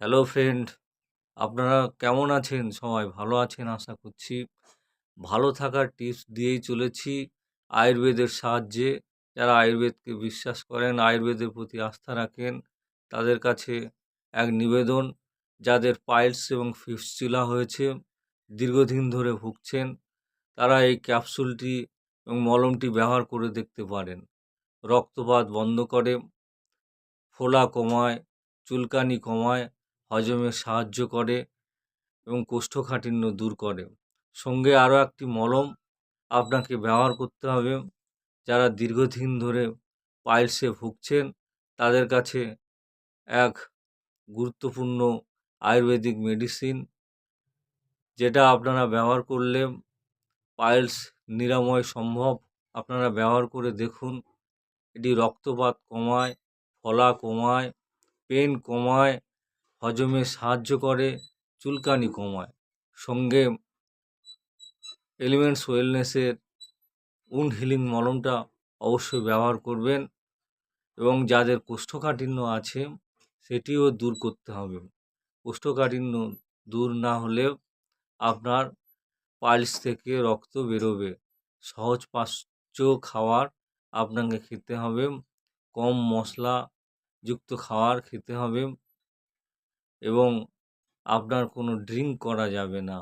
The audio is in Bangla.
হ্যালো ফ্রেন্ড আপনারা কেমন আছেন? সবাই ভালো আছেন, আশা করছি। ভালো থাকার টিপস দিয়েই চলেছি আয়ুর্বেদের সাহায্যে। যারা আয়ুর্বেদকে বিশ্বাস করেন, আয়ুর্বেদের প্রতি আস্থা রাখেন, তাদের কাছে এক নিবেদন, যাদের পাইলস এবং ফিস্টুলা হয়েছে, দীর্ঘদিন ধরে ভুগছেন, তারা এই ক্যাপসুলটি এবং মলমটি ব্যবহার করে দেখতে পারেন। রক্তপাত বন্ধ করে, ফোলা কমায়, চুলকানি কমায় হজমে সাহায্য করে এবং কোষ্ঠকাঠিন্য দূর করে। সঙ্গে আরও একটি মলম আপনাকে ব্যবহার করতে হবে। যারা দীর্ঘদিন ধরে পাইলসে ভুগছেন, তাদের কাছে এক গুরুত্বপূর্ণ আয়ুর্বেদিক মেডিসিন, যেটা আপনারা ব্যবহার করলে পাইলস নিরাময় সম্ভব। আপনারা ব্যবহার করে দেখুন, এটি রক্তপাত কমায়, ফলা কমায়, পেন কমায় হজমে সাহায্য করে, চুলকানি কমায়। সঙ্গে এলিমেন্টস ওয়েলনেসের উন্ড হিলিং মলমটা অবশ্যই ব্যবহার করবেন এবং যাদের কোষ্ঠকাঠিন্য আছে, সেটিও দূর করতে হবে। কোষ্ঠকাঠিন্য দূর না হলে আপনার পাইলস থেকে রক্ত বেরোবে। সহজ পাচ্য খাবার আপনাকে খেতে হবে, কম মশলাযুক্ত খাবার খেতে হবে। এবং আপনার কোনো ড্রিঙ্ক করা যাবে না।